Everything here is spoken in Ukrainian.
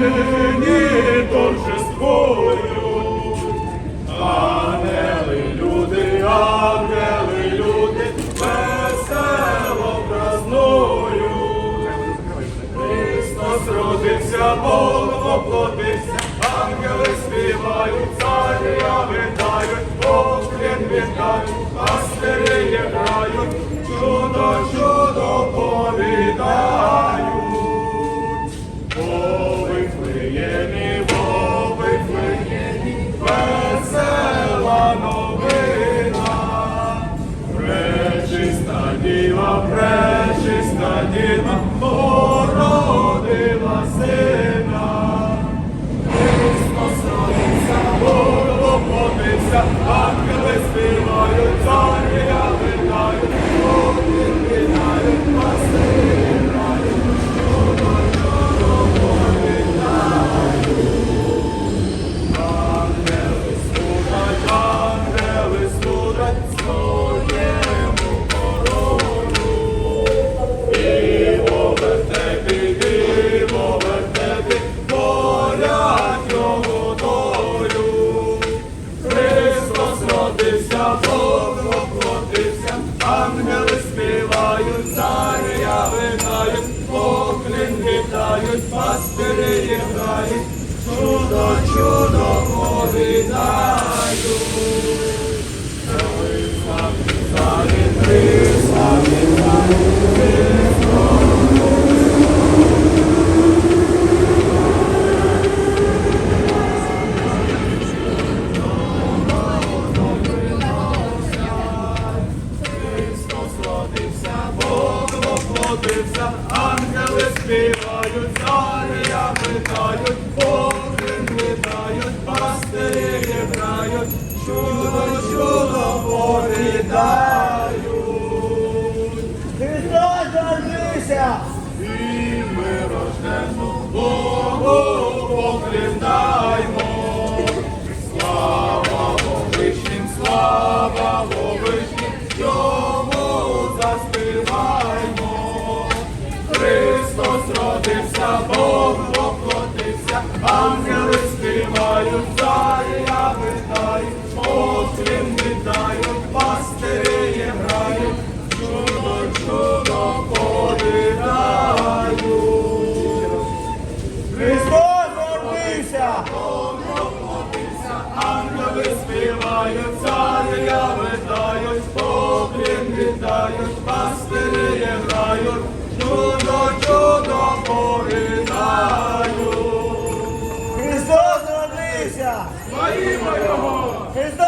нині торжествують. Ангели, люди, ангели, люди, весело празнують. Христос родився, Бог воплотився, ангели співають, царя вітають, вітають, пастирі грають, чудо, чудо повідають. Eyvallah. Родився, ангели співають, царя витають, Богин вітають, пастирі грають, чудо, чудо повідають. Христос родився! І ми рождену Богу покліндаймо. Христос родився, Бог поплотився, ангели родився! Славімо його! Христос